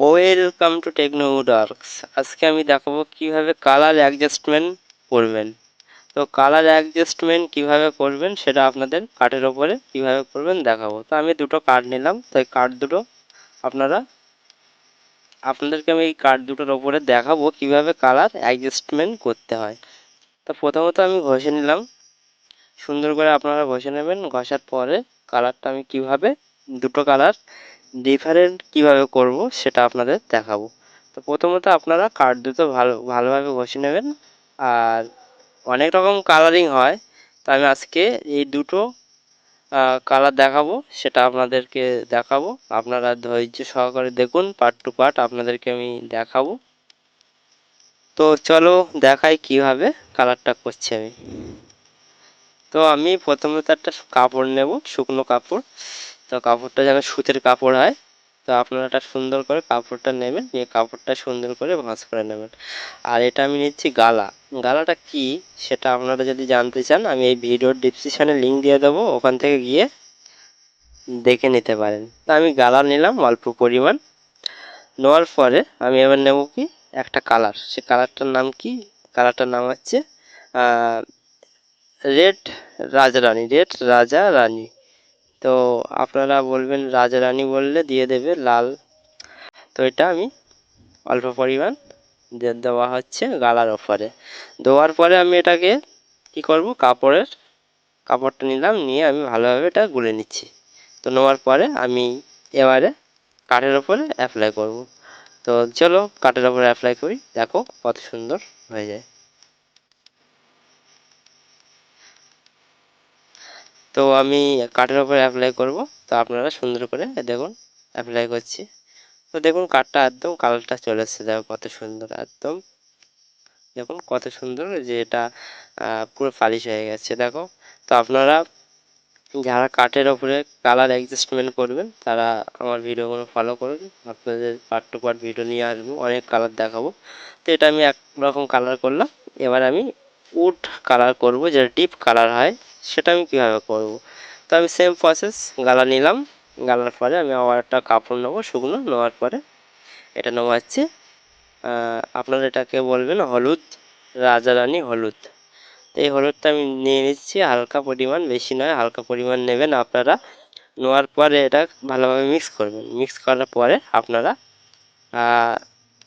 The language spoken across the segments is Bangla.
ওয়েলকাম টু টেকনো ডার্কস আজকে আমি দেখাবো কীভাবে কালার অ্যাডজাস্টমেন্ট করবেন। তো কালার অ্যাডজাস্টমেন্ট কীভাবে করবেন সেটা আপনাদের কার্ডের ওপরে কীভাবে করবেন দেখাবো। তো আমি দুটো কার্ড নিলাম, তো এই কার্ড দুটো আপনারা, আপনাদেরকে আমি এই কার্ড দুটোর ওপরে দেখাবো কীভাবে কালার অ্যাডজাস্টমেন্ট করতে হয়। তো প্রথমত আমি ঘষে নিলাম। সুন্দর করে আপনারা ঘষে নেবেন, ঘষার পরে কালারটা আমি কীভাবে, দুটো কালার ডিফারেন্ট কীভাবে করব সেটা আপনাদের দেখাবো। তো প্রথমত আপনারা কার্ড দুটো ভালো, ভালোভাবে ঘষে নেবেন। আর অনেক রকম কালারিং হয়, তো আমি আজকে এই দুটো কালার দেখাবো, সেটা আপনাদেরকে দেখাবো। আপনারা ধৈর্য সহকারে দেখুন পার্ট টু পার্ট আপনাদেরকে আমি দেখাবো। তো চলো দেখাই কীভাবে কালারটা করছি আমি। তো আমি প্রথমত একটা কাপড় নেব, শুকনো কাপড়। তো কাপড়টা যেন সুতির কাপড় হয়, তো আপনারা একটা সুন্দর করে কাপড়টা নেবেন, নিয়ে কাপড়টা সুন্দর করে ভাঁজ করে নেবেন। আর এটা আমি নিচ্ছি গালা। গালাটা কি সেটা আপনারা যদি জানতে চান, আমি এই ভিডিওর ডিসক্রিপশানে লিঙ্ক দিয়ে দেবো, ওখান থেকে গিয়ে দেখে নিতে পারেন। তা আমি গালা নিলাম অল্প পরিমাণ। নেওয়ার পরে আমি এবার নেব কি একটা কালার। সে কালারটার নাম কি? কালারটার নাম হচ্ছে রেড রাজারানী, রেড রাজা রানী। তো আপনারা বলবেন রাজা রানী বললে দিয়ে দেবে লাল। তো এটা আমি অল্প পরিমাণ দেওয়া হচ্ছে গালার ওপরে। দেওয়ার পরে আমি এটাকে কি করব? কাপড়ের কাপড়টা নিলাম, নিয়ে আমি ভালোভাবে এটা গুলে নিচ্ছি। তো নেওয়ার পরে আমি এবারে কাঠের ওপরে অ্যাপ্লাই করব। তো চলো কাঠের ওপরে অ্যাপ্লাই করি, দেখো কত সুন্দর হয়ে যায়। তো আমি কাঠের ওপরে অ্যাপ্লাই করব। তো আপনারা সুন্দর করে দেখুন অ্যাপ্লাই করছি। তো দেখুন কাঠটা একদম কালারটা চলে এসছে। দেখো কত সুন্দর, একদম। দেখুন কত সুন্দর যে এটা পুরো পালিশ হয়ে গেছে, দেখো। তো আপনারা যারা কাঠের ওপরে কালার অ্যাডজাস্টমেন্ট করবেন, তারা আমার ভিডিওগুলো ফলো করুন। আপনাদের পার্ট টু পার্ট ভিডিও নিয়ে আসব অনেক কালার দেখাবো। তো এটা আমি এক রকম কালার করলাম। এবার আমি উড কালার করব, যেটা ডিপ কালার হয়। সেটা আমি কীভাবে করব? তো আমি সেম প্রসেস গালা নিলাম, গালার পরে আমি আবার একটা কাপড় নেব, শুকনো নেওয়ার পরে এটা নেওয়া হচ্ছে আপনারা এটাকে বলবেন হলুদ, রাজা রাজারানী হলুদ। তো এই হলুদটা আমি নিয়ে নিচ্ছি, হালকা পরিমাণ, বেশি নয়, হালকা পরিমাণ নেবেন আপনারা। নেওয়ার পরে এটা ভালোভাবে মিক্স করবেন। মিক্স করার পরে আপনারা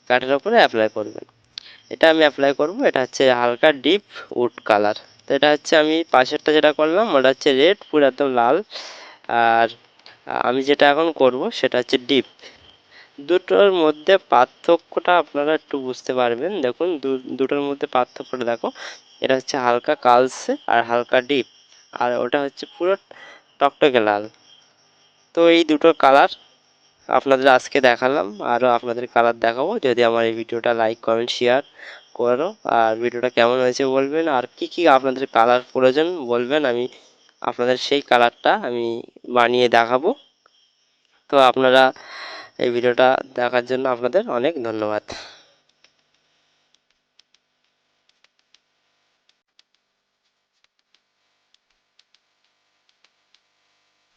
কাঠের ওপরে অ্যাপ্লাই করবেন। এটা আমি অ্যাপ্লাই করব, এটা হচ্ছে হালকা ডিপ উড কালার তো এটা হচ্ছে আমি পাশেরটা যেটা করলাম, ওটা হচ্ছে রেড পুরো একদম লাল। আর আমি যেটা এখন করব সেটা হচ্ছে ডিপ দুটোর মধ্যে পার্থক্যটা আপনারা একটু বুঝতে পারবেন। দেখুন দুটোর মধ্যে পার্থক্যটা দেখো। এটা হচ্ছে হালকা কালসে আর হালকা ডিপ আর ওটা হচ্ছে পুরো টকটকে লাল। তো এই দুটো কালার আপনাদের আজকে দেখালাম, আরও আপনাদের কালার দেখাবো। যদি আমার এই ভিডিওটা লাইক, কমেন্ট শেয়ার করো, আর ভিডিওটা কেমন হয়েছে বলবেন, আর কি কি আপনাদের কালার প্রয়োজন বলবেন, আমি আপনাদের সেই কালারটা আমি বানিয়ে দেখাবো। তো আপনারা এই ভিডিওটা দেখার জন্য আপনাদের অনেক ধন্যবাদ।